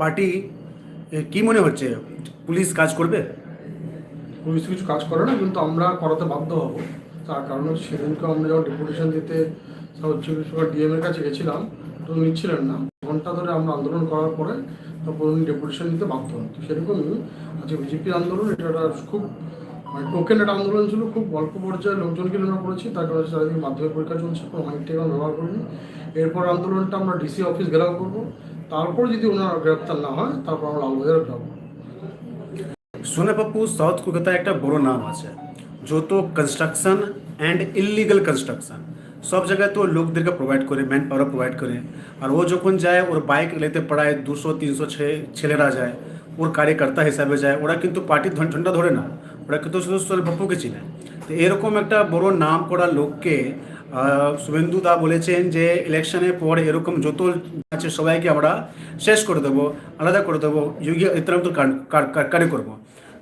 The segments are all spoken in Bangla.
পার্টি কি মনে হচ্ছে? পুলিশ কাজ করবে? পুলিশ কিছু কাজ করে না, কিন্তু আমরা করাতে বাধ্য হব। তার কারণ হচ্ছে সেদিনকে আমরা যখন ডেপুটেশন দিতে সাউথ ডিএম এর কাছে গেছিলাম, তো নিচ্ছিলেন না। ঘণ্টা ধরে আমরা আন্দোলন করার পরে উনি ডেপুটেশন দিতে বাধ্য হন। তো সেরকমই আজকে বিজেপির আন্দোলন, এটা একটা খুব মানে টোকেন একটা আন্দোলন ছিল, খুব অল্প পর্যায়ে লোকজনকে আমরা করেছি। তার কারণে চারিদিকে মাধ্যমিক পরীক্ষা চলছে, কোনো মাইক এখন ব্যবহার করিনি। এরপর আন্দোলনটা আমরা ডিসি অফিস ঘেরাও করব। তারপর যদি ওনার গ্রেপ্তার না হয়, তারপর আমরা লালবাজার যাব। সোনা পাপ্পু সাউথ কলকাতায় একটা বড় নাম আছে। যত কনস্ট্রাকশন অ্যান্ড ইলিগাল কনস্ট্রাকশন সব জায়গায় তো লোকদেরকে প্রোভাইড করে ম্যান পাওয়ার প্রোভাইড করে। আর ও যখন যায়, ওর বাইক লেতে পড়ায় দুশো, তিনশো ছেলেরা যায়। ওর কার্যকর্তা হিসাবে যায়। ওরা কিন্তু পার্টির ঝন্ডা ধরে না। ওরা কিন্তু শুধু সোনা পাপ্পুকে চিনে। তো এরকম একটা বড় নাম করা লোককে শুভেন্দু দা বলেছেন যে ইলেকশনের পর এরকম যত আছে সবাইকে আমরা শেষ করে দেবো, আলাদা করে দেবো যোগী আদিত্যনাথ কার্য করব।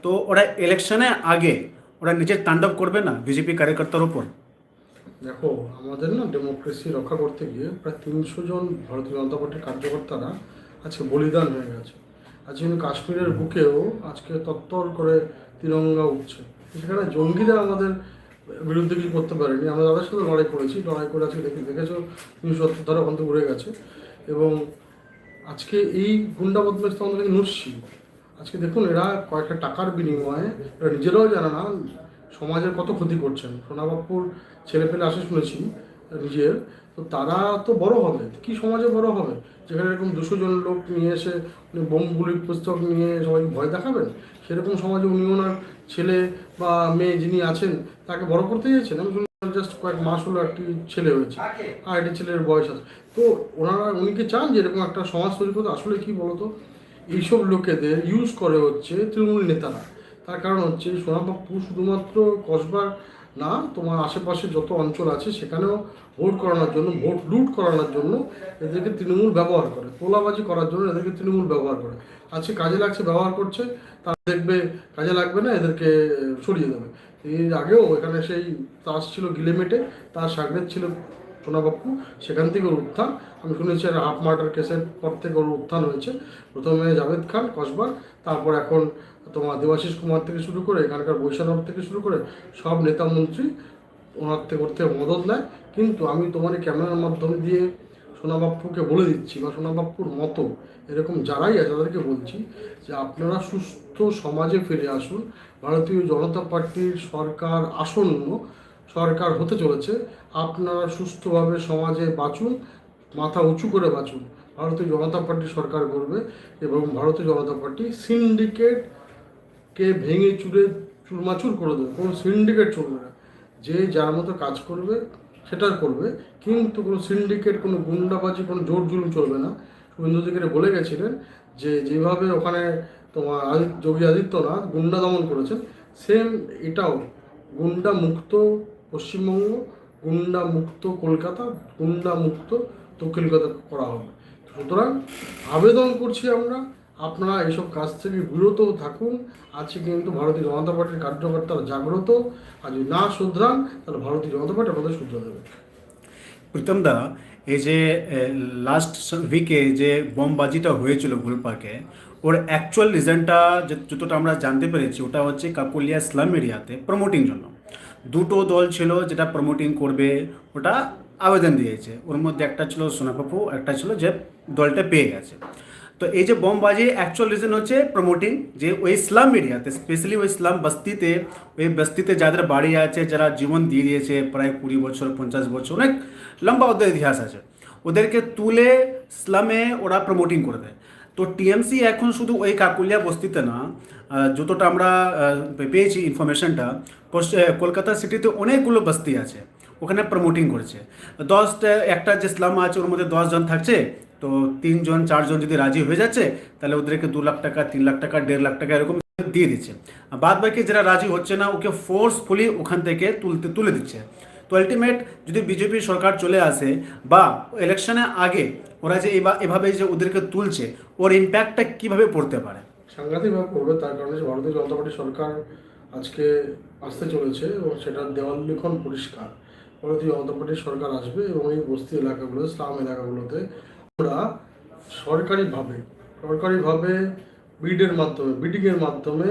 তো ওরা ইলেকশনে আগে ওরা নিজের তাণ্ডব করবে না বিজেপি কার্যকর্তার উপর? দেখো, আমাদের না ডেমোক্রেসি রক্ষা করতে গিয়ে প্রায় তিনশো জন ভারতীয় জনতা পার্টির কার্যকর্তারা আজকে বলিদান হয়ে গেছে। আজকে কিন্তু কাশ্মীরের বুকেও আজকে তত্তর করে তিরঙ্গা উঠছে। সেখানে জঙ্গিরা আমাদের বিরুদ্ধে কি করতে পারেনি। আমরা তাদের সাথে লড়াই করেছি, লড়াই করে আজকে দেখে দেখেছ সত্তর ধারা ওখান উড়ে গেছে। এবং আজকে এই গুন্ডা বদমাশ তো আমাদেরকে নুসছি আজকে দেখুন, এরা কয়েকটা টাকার বিনিময়ে, এরা নিজেরাও জানে না সমাজের কত ক্ষতি করছেন। সোনাবাপুর ছেলে পেলে আসে শুনেছি, নিজের। তো তারা তো বড় হবে। কি সমাজে বড় হবে? যেখানে এরকম দুশো জন লোক নিয়ে এসে উনি বোম গুলির পুস্তক নিয়ে সবাই ভয় দেখাবেন? সেরকম সমাজে উনি ওনার ছেলে বা মেয়ে যিনি আছেন তাকে বড় করতে চাইছেন আমি শুনলাম জাস্ট কয়েক মাস হলো একটি ছেলে হয়েছে। আর একটি ছেলের বয়স আছে। তো ওনারা উনি কি চান যে এরকম একটা সমাজ তৈরি করতে? আসলে কি বলতো? এইসব লোকেদের ইউজ করে হচ্ছে তৃণমূল নেতারা। তার কারণ হচ্ছে সোনাবাপ্পু শুধুমাত্র কসবার না তোমার আশেপাশে যত অঞ্চল আছে সেখানেও ভোট করানোর জন্য ভোট লুট করানোর জন্য এদেরকে তৃণমূল ব্যবহার করে। তোলাবাজি করার জন্য এদেরকে তৃণমূল ব্যবহার করে। আজকে কাজে লাগছে, ব্যবহার করছে, তার দেখবে কাজে লাগবে না, এদেরকে সরিয়ে দেবে। এর আগেও এখানে সেই তাস ছিল গিলেমেটে, তার সাগরের ছিল সোনাবাপ্পু সেখান থেকে ওর উত্থান। আমি শুনেছি হাফ মার্টার কেসের পর থেকে ওর উত্থান হয়েছে। প্রথমে জাভেদ খান, কসবার, তারপর এখন তোমার দেবাশিস কুমার থেকে শুরু করে, এখানকার বৈষ্ণব থেকে শুরু করে, সব নেতা মন্ত্রী ওনার থেকে থেকে মদত নেয়। কিন্তু আমি তোমার এই ক্যামেরার মাধ্যমে দিয়ে সোনাবাপ্পুকে বলে দিচ্ছি বা সোনাবাপ্পুর মতো এরকম যারাই আছে তাদেরকে বলছি যে আপনারা সুস্থ সমাজে ফিরে আসুন। ভারতীয় জনতা পার্টির সরকার আসন্ন, সরকার হতে চলেছে। আপনারা সুস্থভাবে সমাজে বাঁচুন, মাথা উঁচু করে বাঁচুন। ভারতীয় জনতা পার্টি সরকার করবে এবং ভারতীয় জনতা পার্টি সিন্ডিকেটকে ভেঙে চুরে চুরমাচুর করে দেবে। কোনো সিন্ডিকেট চলবে না। যে যার মতো কাজ করবে সেটা করবে। কিন্তু কোনো সিন্ডিকেট কোনো গুন্ডাবাজি, কোনো জোর জুলুম চলবে না। শুভেন্দু অধিকারী বলে গেছিলেন যে, যেভাবে ওখানে তোমার যোগী আদিত্যনাথ গুন্ডা দমন করেছেন সেম এটাও। গুন্ডা মুক্ত পশ্চিমবঙ্গ, গুন্ডা মুক্ত কলকাতা, গুন্ডা মুক্ত দক্ষিণ কলকাতা করা হবে। সুতরাং আবেদন করছি আমরা আপনারা এইসব কাজ থেকে বিরত থাকুন। আজকে কিন্তু ভারতীয় জনতা পার্টির কার্যকর্তারা জাগ্রত। আর যদি না শুধরান, তাহলে ভারতীয় জনতা পার্টি আপনাদের শুধরে দেবে। প্রীতম দা, এই যে লাস্ট উইকে যে বোমবাজিটা হয়েছিল ভুল পার্কে ওর অ্যাকচুয়াল রিজনটা যতটা আমরা জানতে পেরেছি, ওটা হচ্ছে কাকুলিয়া স্লাম এরিয়াতে প্রমোটিং জন্য। দুটো দল ছিল যেটা প্রমোটিং করবে, ওটা আবেদন দিয়েছে। ওর মধ্যে একটা ছিল সোনাপাপু, একটা ছিল যে দলটা পেয়ে গেছে। তো এই যে বোমবাজি অ্যাকচুয়াল রিজন হচ্ছে প্রমোটিং যে ওই ইসলাম এরিয়াতে স্পেশালি ওই ইসলাম বস্তিতে, ওই বস্তিতে যাদের বাড়ি আছে, যারা জীবন দিয়ে দিয়েছে, প্রায় কুড়ি বছর, পঞ্চাশ বছর, অনেক লম্বা ওদের ইতিহাস আছে। ওদেরকে তুলে ইসলামে ওরা প্রমোটিং করে দেয়। তো টিএমসি এখন শুধু ওই কাকুলিয়া বস্তিতে না যতটা আমরা পেয়েছি ইনফরমেশনটা কলকাতা সিটিতে অনেকগুলো বস্তি আছে, ওখানে প্রমোটিং করছে। দশটা একটা যে স্লাম আছে, ওর মধ্যে দশজন থাকছে তো তিনজন, চারজন যদি রাজি হয়ে যাচ্ছে, তাহলে ওদেরকে দু লাখ টাকা, তিন লাখ টাকা, দেড় লাখ টাকা এরকম দিয়ে দিচ্ছে। আর বাদ বাকি যারা রাজি হচ্ছে না, ওকে ফোর্সফুলি ওখান থেকে তুলতে, তুলে দিচ্ছে। তো আলটিমেট যদি বিজেপি সরকার চলে আসে, বা ইলেকশনের আগে ওরা যে এভাবে যে ওদেরকে তুলছে, ওর ইম্প্যাক্টটা কীভাবে পড়তে পারে? সাংঘাতিকভাবে পড়বে, তার কারণে যে ভারতীয় জনতা পার্টি সরকার আজকে আসতে চলেছে এবং সেটার দেওয়াল লিখন পরিষ্কার। ভারতীয় জনতা পার্টির সরকার আসবে এবং এই বস্তি এলাকাগুলো, স্লাম এলাকাগুলোতে আমরা সরকারিভাবে সরকারিভাবে বিডের মাধ্যমে, বিডিংয়ের মাধ্যমে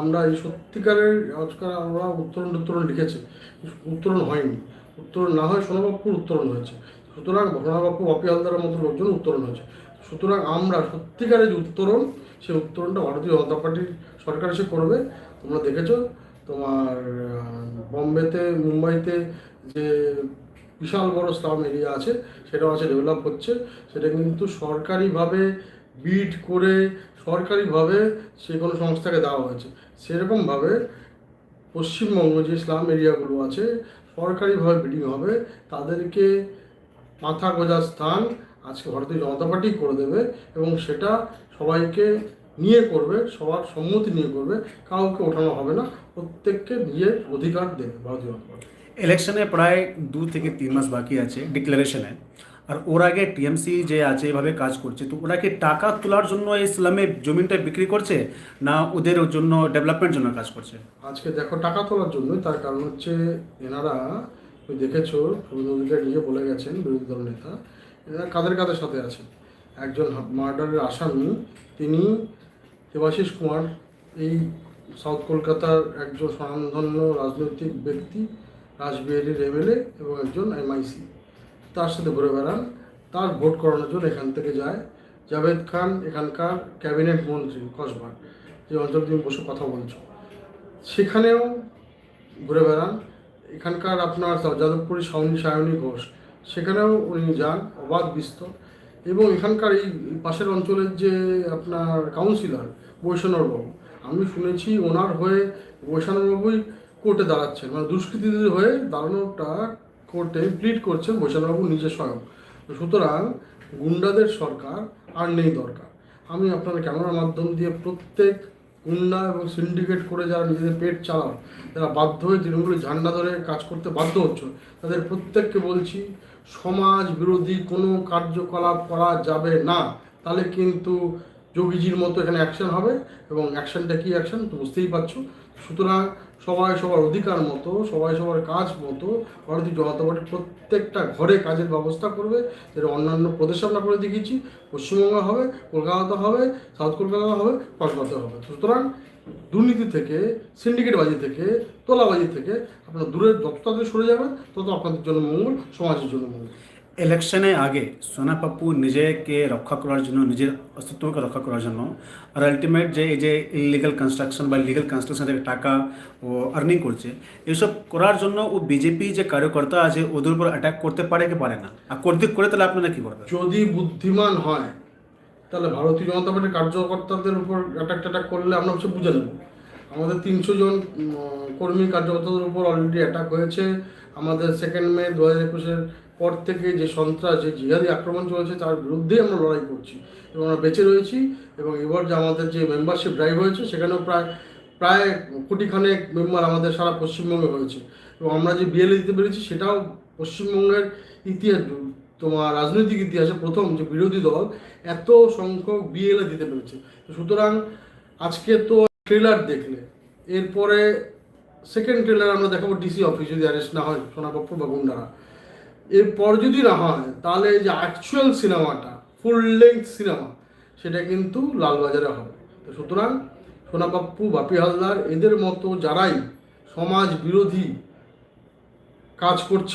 আমরা এই সত্যিকারের আজকাল আমরা উত্তরণ উত্তরণ লিখেছি। উত্তরণ হয়নি। উত্তরণ না হয় সোনাবাপুর উত্তরণ হয়েছে। সুতরাং সোনাবাপু বাপি হালদারের মতো লোকজন উত্তরণ হয়েছে। সুতরাং আমরা সত্যিকারের যে উত্তরণ, সেই উত্তরণটা ভারতীয় জনতা পার্টির সরকার এসে করবে। তোমরা দেখেছ তোমার বম্বেতে, মুম্বাইতে যে বিশাল বড় স্লাম এরিয়া আছে, সেটাও আছে ডেভেলপ হচ্ছে। সেটা কিন্তু সরকারিভাবে বিড করে সরকারিভাবে সে কোনো সংস্থাকে দেওয়া হয়েছে। সেরকমভাবে পশ্চিমবঙ্গ যে ইসলাম এরিয়াগুলো আছে, সরকারিভাবে বিডিং হবে, তাদেরকে মাথা গোজার স্থান আজকে ভারতীয় জনতা পার্টি করে দেবে এবং সেটা সবাইকে নিয়ে করবে, সবার সম্মতি নিয়ে করবে, কাউকে ওঠানো হবে না, প্রত্যেককে নিজের অধিকার দেবে ভারতীয় জনতা পার্টি। ইলেকশনে প্রায় দু থেকে তিন মাস বাকি আছে ডিক্লারেশনে আর ওর আগে টিএমসি যে আছে, এভাবে কাজ করছে। তো ওরা কি টাকা তোলার জন্য এই ইসলামে জমিনটা বিক্রি করছে, না ওদের জন্য ডেভেলপমেন্ট জন্য কাজ করছে? আজকে দেখো, টাকা তোলার জন্যই তার কারণ হচ্ছে এনারা, তুমি দেখেছ শুভেন্দু নিজে বলে গেছেন, বিরোধী দল নেতা, এনারা কাদের কাদের সাথে আছে একজন মার্ডারের আসামি, তিনি দেবাশিস কুমার, এই সাউথ কলকাতার একজন স্বনামধন্য রাজনৈতিক ব্যক্তি রাসবিহারীর এমএলএ এবং একজন এমআইসি। তার সাথে ঘুরে বেড়ান। তার ভোট করানোর জন্য এখান থেকে যায়। জাভেদ খান, এখানকার ক্যাবিনেট মন্ত্রী কসবার। যে অঞ্চল তুমি বসে কথা বলছো। সেখানেও ঘুরে বেড়ান। এখানকার আপনার যাদবপুরী সাউনি সায়নী ঘোষ। সেখানেও উনি যান, অবাধ বিস্তর। এবং এখানকার এই পাশের অঞ্চলের যে আপনার কাউন্সিলর বৈষ্ণববাবু, আমি শুনেছি ওনার হয়ে বৈষ্ণববাবুই কোর্টে দাঁড়াচ্ছেন। মানে দুষ্কৃতীদের হয়ে দাঁড়ানোটা কোর্টে প্লিট করছেন বৈষ্ণববাবু নিজে স্বয়ং। সুতরাং গুন্ডাদের সরকার আর নেই দরকার। আমি আপনার ক্যামেরার মাধ্যম দিয়ে প্রত্যেক গুন্ডা এবং সিন্ডিকেট করে যারা নিজেদের পেট চালান, যারা বাধ্য হয়ে তৃণমূলের ঝান্ডা ধরে কাজ করতে বাধ্য হচ্ছে তাদের প্রত্যেককে বলছি, সমাজ বিরোধী কোনো কার্যকলাপ করা যাবে না। তাহলে কিন্তু যোগীজির মতো এখানে অ্যাকশন হবে এবং অ্যাকশনটা কী অ্যাকশন তো বুঝতেই পারছ। সুতরাং সবাই সবার অধিকার মতো, সবাই সবার কাজ মতো ভারতীয় জনতা পার্টি প্রত্যেকটা ঘরে কাজের ব্যবস্থা করবে। যেটা অন্যান্য প্রদেশে আমরা করে দেখিয়েছি, পশ্চিমবঙ্গে হবে, কলকাতাতে হবে, সাউথ কলকাতা হবে কলকাতাতে হবে। সুতরাং দুর্নীতি থেকে সিন্ডিকেটবাজি থেকে, তোলাবাজি থেকে আপনারা দূরে যত তাড়াতাড়ি সরে যাবেন, তত আপনাদের জন্য মঙ্গল, সমাজের জন্য মঙ্গল। ইলেকশনে আগে সোনা পাপ্পু নিজেকে রক্ষা করার জন্য, নিজের অস্তিত্বকে রক্ষা করার জন্য আর আলটিমেট যে, এই যে ইলিগাল কনস্ট্রাকশন বা লিগাল কনস্ট্রাকশন থেকে টাকা ও আর্নিং করছে, এসব করার জন্য ও বিজেপি যে কার্যকর্তা আছে, ওদের উপর অ্যাটাক করতে পারে কি পারে না? আর করতে, করে তাহলে আপনারা কি করবেন যদি বুদ্ধিমান হয়, তাহলে ভারতীয় জনতা পার্টির কার্যকর্তাদের উপর অ্যাটাক ট্যাটাক করলে আমরা হচ্ছে বুঝে নেব। আমাদের তিনশো জন কর্মী কার্যকর্তাদের উপর অলরেডি অ্যাটাক হয়েছে। আমাদের সেকেন্ড মে দু হাজার একুশের পর থেকে যে সন্ত্রাস, যে জিহাদি আক্রমণ চলেছে, তার বিরুদ্ধেই আমরা লড়াই করছি এবং আমরা বেঁচে রয়েছি এবং এবার যে আমাদের যে মেম্বারশিপ ড্রাইভ হয়েছে, সেখানেও প্রায় প্রায় কোটিখানেক মেম্বার আমাদের সারা পশ্চিমবঙ্গে হয়েছে। এবং আমরা যে বিএলএ দিতে পেরেছি, সেটাও পশ্চিমবঙ্গের ইতিহাস, তোমার রাজনৈতিক ইতিহাসে প্রথম যে বিরোধী দল এত সংখ্যক বিএলএ দিতে পেরেছে। সুতরাং আজকে তো ট্রেলার দেখলে, এরপরে সেকেন্ড ট্রেলার আমরা দেখাবো ডিসি অফিস যদি অ্যারেস্ট না হয় সোনাপপ্প বা গুন্ডারা। এরপর যদি না হয়, তাহলে যে অ্যাকচুয়াল সিনেমাটা ফুল লেন্থ সিনেমা সেটা কিন্তু লালবাজারে হবে। তো সুতরাং সোনাপাপ্পু, বাপি হালদার, এদের মতো যারাই সমাজ বিরোধী কাজ করছ,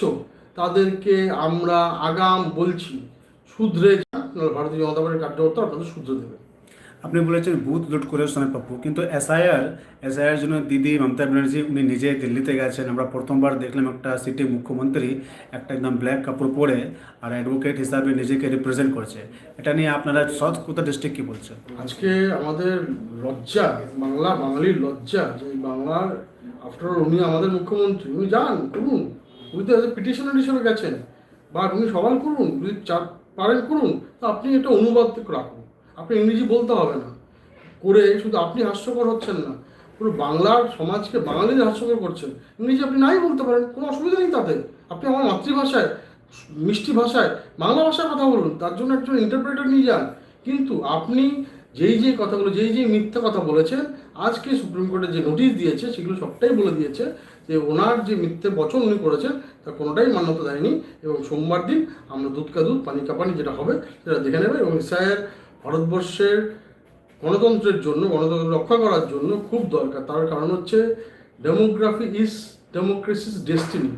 তাদেরকে আমরা আগাম বলছি, শুধরে যান ভারতীয় জনতা পার্টির কার্যকর্তা আপনাদের শুধরে দেবে আপনি বলেছেন বুথ লুট করে সোনা পাপ্পু, কিন্তু এসআইআর এসআইআর জন্য দিদি মমতা ব্যানার্জি, উনি নিজে দিল্লিতে গেছেন। আমরা প্রথমবার দেখলাম একটা সিটি মুখ্যমন্ত্রী একটা একদম ব্ল্যাক কাপড় পরে আর অ্যাডভোকেট হিসাবে নিজেকে রিপ্রেজেন্ট করছে। এটা নিয়ে আপনারা সাউথ কোথা ডিস্ট্রিক্ট কি বলছেন? আজকে আমাদের লজ্জা, বাংলা, বাঙালির লজ্জা যে বাংলার আফটার উনি আমাদের মুখ্যমন্ত্রী। উনি যান, করুন। উনি তো পিটিশনার হিসেবে গেছেন। বা উনি সবাই করুন, যদি চা- পারেন করুন, তো আপনি এটা অনুবাদ রাখুন। আপনি ইংরেজি বলতে হবে না। করে শুধু আপনি হাস্যকর হচ্ছেন না। পুরো বাংলার সমাজকে বাঙালিদের হাস্যকর করছেন ইংরেজি আপনি নাই বলতে পারেন, কোনো অসুবিধা নেই তাতে। আপনি আমার মাতৃভাষায়, মিষ্টি ভাষায়, বাংলা ভাষায় কথা বলুন, তার জন্য একজন ইন্টারপ্রেটার নিয়ে যান। কিন্তু আপনি যেই যেই কথাগুলো, যেই যেই মিথ্যা কথা বলেছেন, আজকে সুপ্রিম কোর্টে যে নোটিশ দিয়েছে, সেগুলো সবটাই বলে দিয়েছে যে ওনার যে মিথ্যে বচন উনি করেছেন, তা কোনোটাই মান্যতা দেয়নি। এবং সোমবার দিন আমরা দুধ কা দুধ, পানি কা পানি যেটা হবে, সেটা দেখে নেবে। এবং স্যার ভারতবর্ষের গণতন্ত্রের জন্য, গণতন্ত্র রক্ষা করার জন্য খুব দরকার। তার কারণ হচ্ছে demography is democracy's destiny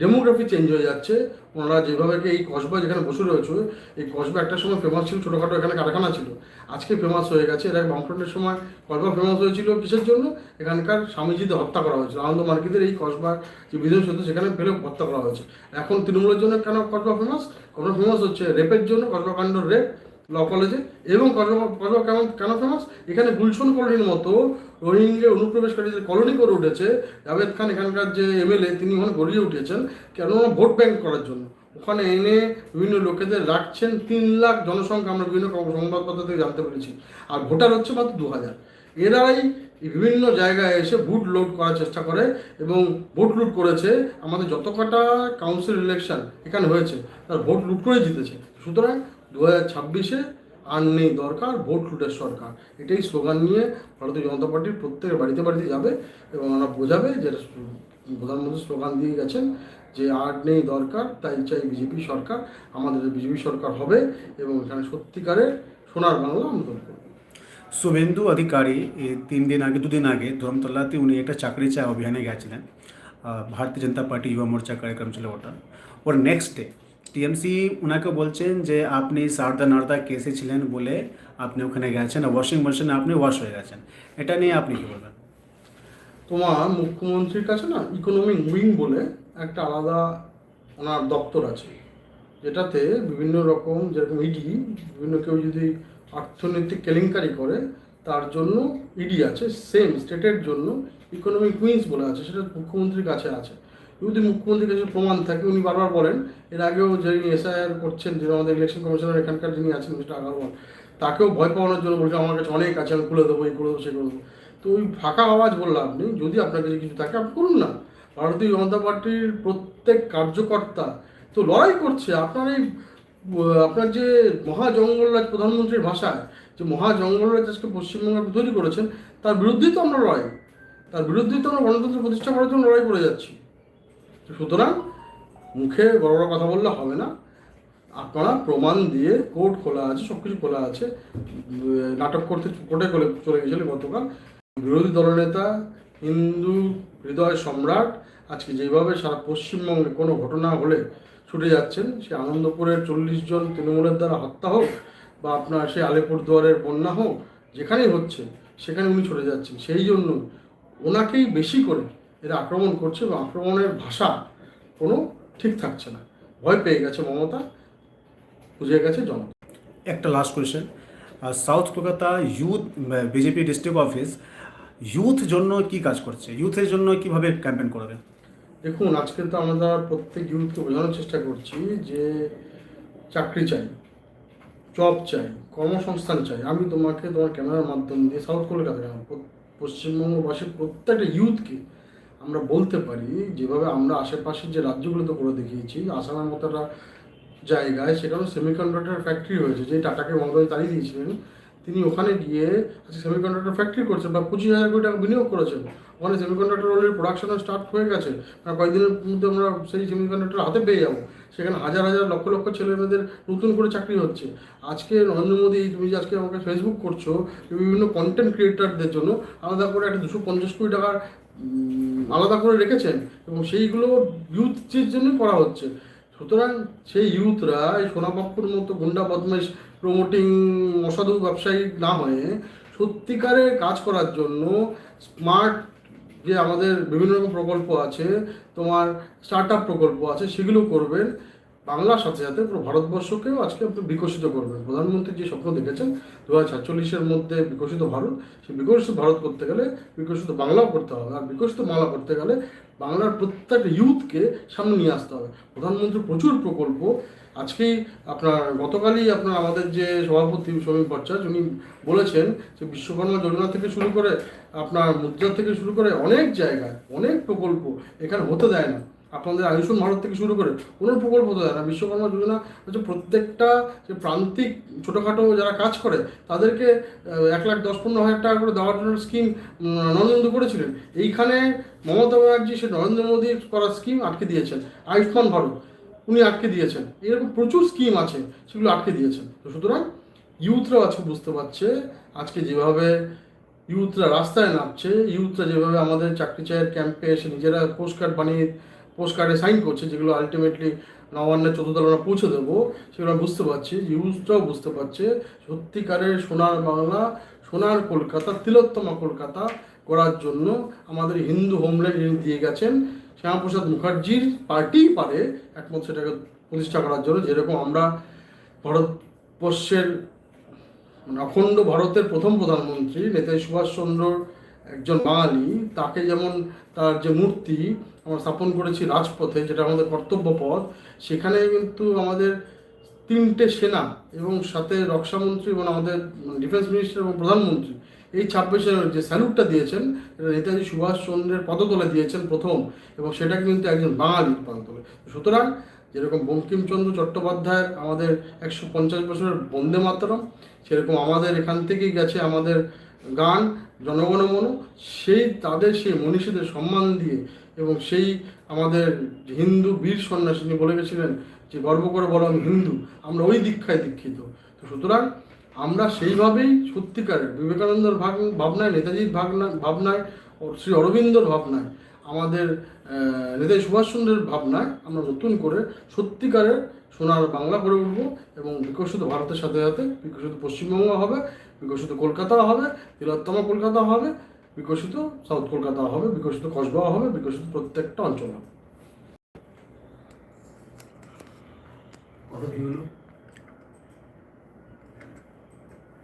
demography change হয়ে যাচ্ছে। ওনারা যেভাবে এই কসবা যেখানে বসে রয়েছে, এই কসবা একটা সময় ফেমাস ছিল, ছোটোখাটো এখানে কারখানা ছিল। আজকে ফেমাস হয়ে গেছে। এর বামফ্রন্টের সময় কসবা ফেমাস হয়েছিল কিসের জন্য? এখানকার স্বামীজিদের হত্যা করা হয়েছিল। আনন্দ মার্কেটের এই কসবা যে বিধান সত্য সেখানে ফেলে হত্যা করা হয়েছে। এখন তৃণমূলের জন্য কেন কসবা ফেমাস কসবা ফেমাস হচ্ছে রেপের জন্য, কসবা কাণ্ড রেপ ল কলেজে এবং কেমন, কেন ফেমাস এখানে গুলশন কলোনির মতো রোহিঙ্গা অনুপ্রবেশকারীদের কলোনি করে উঠেছে। জাভেদ খান এখানকার যে এমএলএ তিনি ওখানে গড়িয়ে উঠেছেন কেননা ভোট ব্যাংক করার জন্য। ওখানে এনে বিভিন্ন লোকেদের রাখছেন। তিন লাখ জনসংখ্যা আমরা বিভিন্ন সংবাদপত্র থেকে জানতে পেরেছি। আর ভোটার হচ্ছে মাত্র দু হাজার এরাই বিভিন্ন জায়গায় এসে ভোট লোড করার চেষ্টা করে এবং ভোট লুট করেছে। আমাদের যত কটা কাউন্সিল ইলেকশন এখানে হয়েছে, তার ভোট লুট করে জিতেছে। সুতরাং দু হাজার ছাব্বিশে আর নেই দরকার, ভোট লুটের সরকার। এটাই স্লোগান নিয়ে ভারতীয় জনতা পার্টির প্রত্যেক বাড়িতে বাড়িতে যাবে এবং ওরা বোঝাবে যে প্রধানমন্ত্রী স্লোগান দিয়ে গেছেন, যে আর নেই দরকার, তাই চাই বিজেপি সরকার, আমাদের বিজেপি সরকার হবে এবং এখানে সত্যিকারের সোনার বাংলা আন্দোলন করবে। শুভেন্দু অধিকারী তিন দিন আগে, দুদিন আগে ধর্মতলাতে উনি একটা চাকরি চায় অভিযানে গেছিলেন ভারতীয় জনতা পার্টি যুবা মোর্চা কার্যক্রম ছিল ওটা। ওর নেক্সট ডে টিএমসি ওনাকে বলছেন যে আপনি সারদা নারদা কেসে ছিলেন বলে আপনি ওখানে গেছেন আর ওয়াশিং মেশিনে আপনি ওয়াশ হয়ে গেছেন। এটা নিয়ে আপনি কী বলবেন? তোমার মুখ্যমন্ত্রীর কাছে না ইকোনমিক উইং বলে একটা আলাদা ওনার দপ্তর আছে। যেটাতে বিভিন্ন রকম, যেরকম ইডি বিভিন্ন কেউ যদি অর্থনৈতিক কেলেঙ্কারি করে, তার জন্য ইডি আছে। সেম স্টেটের জন্য ইকোনমিক উইংস বলে আছে, সেটা মুখ্যমন্ত্রীর কাছে আছে। যদি মুখ্যমন্ত্রীর কাছে প্রমাণ থাকে, উনি বারবার বলেন, এর আগেও যিনি এসআইআর করছেন যে আমাদের ইলেকশন কমিশনার এখানকার যিনি আছেন, মিস্টার আগারওয়াল, তাকেও ভয় পাওয়ানোর জন্য বলছে, আমার কাছে অনেক আছে, আমি খুলে দেবো, এই করে দেবো সে করে তো ওই ফাঁকা আওয়াজ বললাম আপনি, যদি আপনার কাছে কিছু থাকে, আপনি করুন না। ভারতীয় জনতা পার্টির প্রত্যেক কার্যকর্তা তো লড়াই করছে। আপনার এই আপনার যে মহা জঙ্গলরাজ প্রধানমন্ত্রীর ভাষায়, যে মহা জঙ্গলরাজ আজকে পশ্চিমবঙ্গে তৈরি করেছেন, তার বিরুদ্ধেই তো আমরা লড়াই। তার বিরুদ্ধেই তো আমরা গণতন্ত্র প্রতিষ্ঠা করার জন্য লড়াই করে যাচ্ছি। সুতরাং মুখে বড় বড় কথা বললে হবে না। আপনারা প্রমাণ দিয়ে কোর্ট খোলা আছে সব কিছু খোলা আছে। নাটক করতে কোর্টে চলে চলে গেছিলেন গতকাল। বিরোধী দলনেতা, হিন্দু হৃদয় সম্রাট, আজকে যেভাবে সারা পশ্চিমবঙ্গে কোনো ঘটনা হলে ছুটে যাচ্ছেন, সে আনন্দপুরের চল্লিশ জন তৃণমূলের দ্বারা হত্যা হোক বা আপনার সে আলিপুরদুয়ারের বন্যা হোক, যেখানেই হচ্ছে, সেখানে উনি ছুটে যাচ্ছেন। সেই জন্য ওনাকেই বেশি করে এরা আক্রমণ করছে এবং আক্রমণের ভাষা কোনো ঠিক থাকছে না। ভয় পেয়ে গেছে মমতা বুঝে গেছে জনতা। একটা last question south Kolkata youth BJP district office youth জন্য কি কাজ করছে? ইউথের জন্য কীভাবে ক্যাম্পেন করবে? দেখুন আজকে তো আমরা প্রত্যেক ইউথকে বোঝানোর চেষ্টা করছি যে চাকরি চাই জব চাই কর্মসংস্থান চাই। আমি তোমাকে তোমার ক্যামেরার মাধ্যম দিয়ে সাউথ কলকাতা পশ্চিমবঙ্গবাসীর প্রত্যেকটা ইউথকে আমরা বলতে পারি, যেভাবে আমরা আশেপাশের যে রাজ্যগুলোতে করে দেখিয়েছি, আসামের মতো একটা জায়গায় সেখানে সেমিকন্ডাক্টর ফ্যাক্টরি হয়েছে, যে টাটাকে মমতা তাড়িয়ে দিয়েছিলেন। তিনি ওখানে গিয়ে আজকে সেমিকন্ডাক্টর ফ্যাক্টরি করছেন বা পঁচিশ হাজার কোটি টাকা বিনিয়োগ করেছেন। ওখানে সেমিকন্ডাক্টর অলরেডি প্রোডাকশনও স্টার্ট হয়ে গেছে। কয়েকদিনের মধ্যে আমরা সেই সেমিকন্ডাক্টর হাতে পেয়ে যাব। সেখানে হাজার হাজার লক্ষ লক্ষ ছেলে মেয়েদের নতুন করে চাকরি হচ্ছে। আজকে নরেন্দ্র মোদী, তুমি যে আজকে আমাকে ফেসবুক করছ বিভিন্ন কন্টেন্ট ক্রিয়েটারদের জন্য আলাদা করে একটা দুশো পঞ্চাশ কোটি টাকার আলাদা করে রেখেছেন এবং সেইগুলো ইউথদের জন্য করা হচ্ছে। সুতরাং সেই ইউথরা এই সোনাবাপুর মতো গুন্ডা বদমাইশ প্রমোটিং অসাধু ব্যবসায়ী না হয়ে সত্যিকারের কাজ করার জন্য স্মার্ট যে আমাদের বিভিন্ন রকম প্রকল্প আছে, তোমার স্টার্ট আপ প্রকল্প আছে, সেগুলো করবেন। বাংলার সাথে সাথে পুরো ভারতবর্ষকেও আজকে আপনি বিকশিত করবেন। প্রধানমন্ত্রী যে স্বপ্ন দেখেছেন দু হাজার মধ্যে বিকশিত ভারত, সেই বিকশিত ভারত করতে গেলে বিকশিত বাংলাও করতে হবে আর বিকশিত বাংলা করতে গেলে বাংলার প্রত্যেকটা ইউথকে সামনে নিয়ে আসতে হবে। প্রধানমন্ত্রী প্রচুর প্রকল্প। আজকেই আপনার, গতকালই আপনার আমাদের যে সভাপতি সমীপ ভট্টাচার্য, উনি বলেছেন যে বিশ্বকর্মা যোজনা থেকে শুরু করে আপনার মুদ্রা থেকে শুরু করে অনেক জায়গায় অনেক প্রকল্প এখানে হতে দেয় না। আপনাদের আয়ুষ্মান ভারত থেকে শুরু করে কোনো প্রকল্প দেয় না বিশ্বকর্মা যোজনা হচ্ছে প্রত্যেকটা যে প্রান্তিক ছোটোখাটো যারা কাজ করে, তাদেরকে এক লাখ দশ পনেরো হাজার টাকা করে দেওয়ার জন্য স্কিম নরেন্দ্র করেছিলেন। এইখানে মমতা ব্যানার্জি, সে নরেন্দ্র মোদীর করা স্কিম আটকে দিয়েছেন। আয়ুষ্মান ভারত, উনি আটকে দিয়েছেন। এরকম প্রচুর স্কিম আছে, সেগুলো আটকে দিয়েছেন। তো সুতরাং ইউথরাও আজকে বুঝতে পারছে, আজকে যেভাবে ইউথরা রাস্তায় নামছে ইউথরা যেভাবে আমাদের চাকরি চায়ের ক্যাম্পে এসে নিজেরা পোস্ট কার্ড বানিয়ে পোস্ট কার্ডে সাইন করছে, যেগুলো আলটিমেটলি নবান্নের চতুর্দল আমরা পৌঁছে দেবো, সেগুলো বুঝতে পারছি ইউথরাও বুঝতে পারছে। সত্যিকারের সোনার বাংলা, সোনার কলকাতা, তিলোত্তমা কলকাতা করার জন্য আমাদের হিন্দু হোমল্যান্ড যিনি দিয়ে গেছেন, শ্যামাপ্রসাদ মুখার্জির পার্টি পারে একমত সেটাকে প্রতিষ্ঠা করার জন্য। যেরকম আমরা ভারতবর্ষের মানে অখণ্ড ভারতের প্রথম প্রধানমন্ত্রী নেতাজি সুভাষচন্দ্র একজন বাঙালি, তাকে যেমন তার যে মূর্তি আমরা স্থাপন করেছি রাজপথে, যেটা আমাদের কর্তব্য পথ সেখানে কিন্তু আমাদের তিনটে সেনা এবং সাথে রক্ষামন্ত্রী এবং আমাদের ডিফেন্স মিনিস্টার এবং প্রধানমন্ত্রী, এই ছাব্বিশে যে স্যালুটটা দিয়েছেন, এটা নেতাজি সুভাষচন্দ্রের পদতলে দিয়েছেন প্রথম, এবং সেটা কিন্তু একজন বাঙালির পদতলে। সুতরাং যেরকম বঙ্কিমচন্দ্র চট্টোপাধ্যায়ের আমাদের একশো পঞ্চাশ বছরের বন্দে মাতরম, সেরকম আমাদের এখান থেকেই গেছে আমাদের গান জনগণমন সেই তাদের সেই মনীষীদের সম্মান দিয়ে এবং সেই আমাদের হিন্দু বীর সন্ন্যাসী বলে গেছিলেন যে, গর্ব করে বলো আমি হিন্দু, আমরা ওই দীক্ষায় দীক্ষিত। তো সুতরাং আমরা সেইভাবেই সত্যিকারের বিবেকানন্দর ভাগ, ভাবনায়, নেতাজির ভাবনা ভাবনায় শ্রী অরবিন্দর ভাবনায়, আমাদের নেতাজি সুভাষচন্দ্রের ভাবনায় আমরা নতুন করে সত্যিকারের সোনার বাংলা করে উঠবো এবং বিকশিত ভারতের সাথে সাথে বিকশিত পশ্চিমবঙ্গ হবে। বিকশিত কলকাতা হবে, তিলোত্তমা কলকাতা হবে, বিকশিত সাউথ কলকাতা হবে, বিকশিত কসবা হবে, বিকশিত প্রত্যেকটা অঞ্চল হবে। কত কি হলো?